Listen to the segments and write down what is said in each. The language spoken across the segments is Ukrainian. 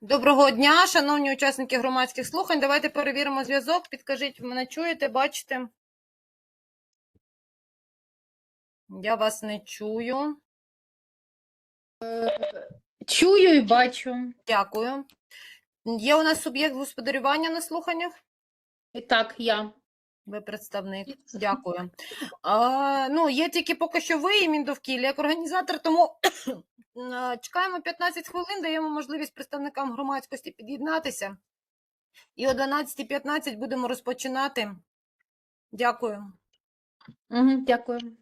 Доброго дня, шановні учасники громадських слухань. Давайте перевіримо зв'язок. Підкажіть, ви мене чуєте, бачите? Я вас не чую. Чую і бачу. Дякую. Є у нас суб'єкт господарювання на слуханнях? І так, я. Ви представник. Дякую. А, ну, є тільки поки що ви і Міндовкілля як організатор, тому чекаємо 15 хвилин, даємо можливість представникам громадськості під'єднатися. І о 12.15 будемо розпочинати. Дякую. Угу, дякую.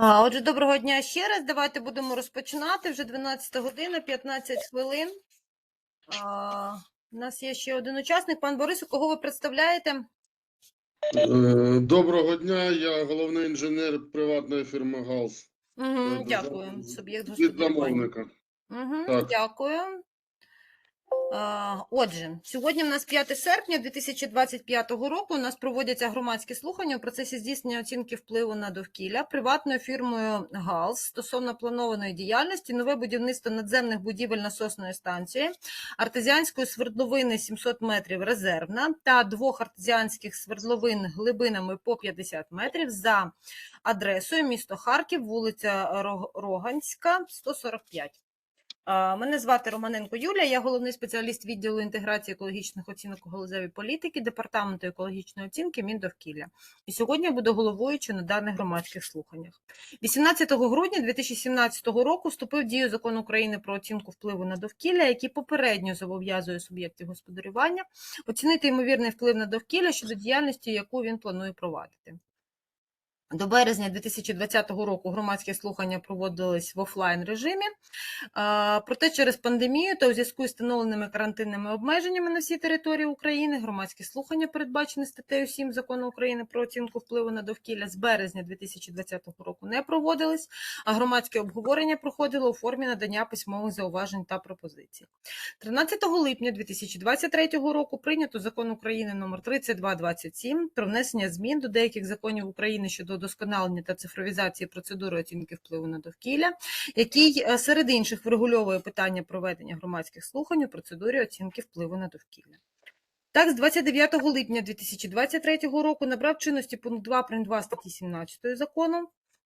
А, Отже, доброго дня ще раз. Давайте будемо розпочинати. Вже 12 година, 15 хвилин. А, У нас є ще один учасник. Пан Борису, кого ви представляєте? Е, Доброго дня, я головний інженер приватної фірми ГАЛС. Угу, дякую. Суб'єкт Від замовника. Угу, Так. Дякую. Отже, сьогодні в нас 5 серпня 2025 року. У нас проводяться громадські слухання у процесі здійснення оцінки впливу на довкілля приватною фірмою ГАЛС стосовно планованої діяльності, нове будівництво надземних будівель насосної станції, артезіанської свердловини 700 метрів резервна та двох артезіанських свердловин глибинами по 50 метрів за адресою місто Харків, вулиця Роганська, 145. Мене звати Романенко Юлія, я головний спеціаліст відділу інтеграції екологічних оцінок у галузевій політики Департаменту екологічної оцінки Міндовкілля. І сьогодні я буду головуючою на даних громадських слуханнях. 18 грудня 2017 року вступив в дію закон України про оцінку впливу на довкілля, який попередньо зобов'язує суб'єктів господарювання оцінити ймовірний вплив на довкілля щодо діяльності, яку він планує провадити. До березня 2020 року громадські слухання проводились в офлайн режимі. Проте через пандемію та у зв'язку з встановленими карантинними обмеженнями на всій території України громадські слухання, передбачені статтею 7 Закону України про оцінку впливу на довкілля з березня 2020 року не проводились, а громадське обговорення проходило у формі надання письмових зауважень та пропозицій. 13 липня 2023 року прийнято закон України номер 3227 про внесення змін до деяких законів України щодо удосконалення та цифровізації процедури оцінки впливу на довкілля, який е, серед інших врегульовує питання проведення громадських слухань у процедурі оцінки впливу на довкілля. Так, з 29 липня 2023 року набрав чинності пункт 2 прим. 2 статті 17 закону,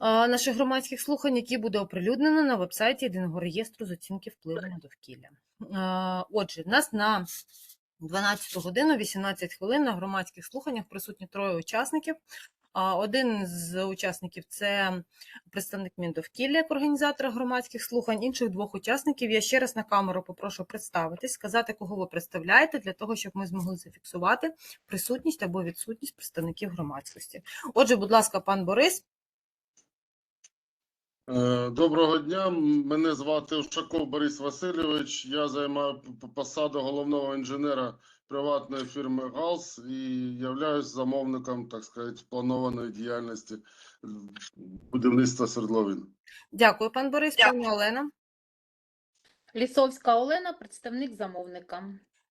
наших громадських слухань, які буде оприлюднено на вебсайті єдиного реєстру з оцінки впливу на довкілля. Отже, нас на 12 годину 18 хвилин на громадських слуханнях присутні троє учасників. Один з учасників це представник Міндовкілля як організатора громадських слухань. Інших двох учасників я ще раз на камеру попрошу представитись, сказати, кого ви представляєте, для того, щоб ми змогли зафіксувати присутність або відсутність представників громадськості. Отже, будь ласка, пан Борис. Е, Доброго дня, мене звати Ушаков Борис Васильович. Я займаю посаду головного інженера приватної фірми ГАЛС і являюсь замовником, так сказати, планованої діяльності будівництва свердловин. Дякую, пан Борис, пані Олена. Лісовська Олена, представник замовника.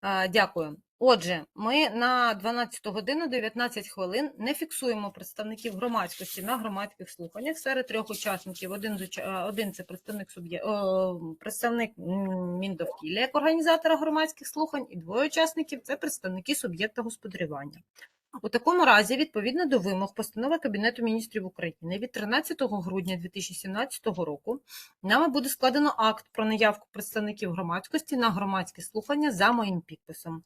А, Дякую. Отже, ми на 12 годину 19 хвилин не фіксуємо представників громадськості на громадських слуханнях. Серед трьох учасників один, один це представник суб'є... представник Міндовкілля як організатора громадських слухань, і двоє учасників це представники суб'єкта господарювання. У такому разі, відповідно до вимог постанови Кабінету міністрів України від 13 грудня 2017 року, нами буде складено акт про наявку представників громадськості на громадські слухання за моїм підписом.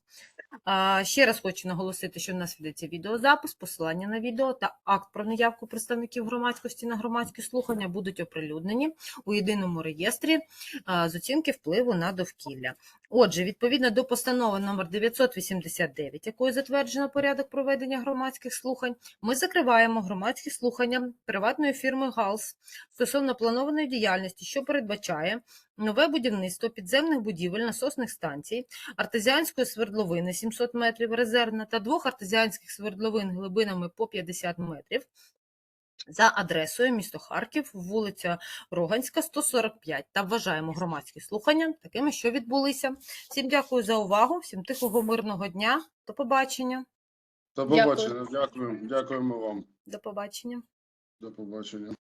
Ще раз хочу наголосити, що в нас ведеться відеозапис, посилання на відео та акт про наявку представників громадськості на громадські слухання будуть оприлюднені у єдиному реєстрі з оцінки впливу на довкілля. Отже, відповідно до постанови номер 989, якою затверджено порядок проведення громадських слухань, ми закриваємо громадські слухання приватної фірми ГАЛС стосовно планованої діяльності, що передбачає нове будівництво підземних будівель насосних станцій, артезіанської свердловини 700 метрів резервна та двох артезіанських свердловин глибинами по 50 метрів за адресою місто Харків, вулиця Роганська, 145. Та вважаємо громадські слухання такими, що відбулися. Всім дякую за увагу, всім тихого мирного дня. До побачення. До побачення. Дякую. Дякуємо вам. До побачення. До побачення.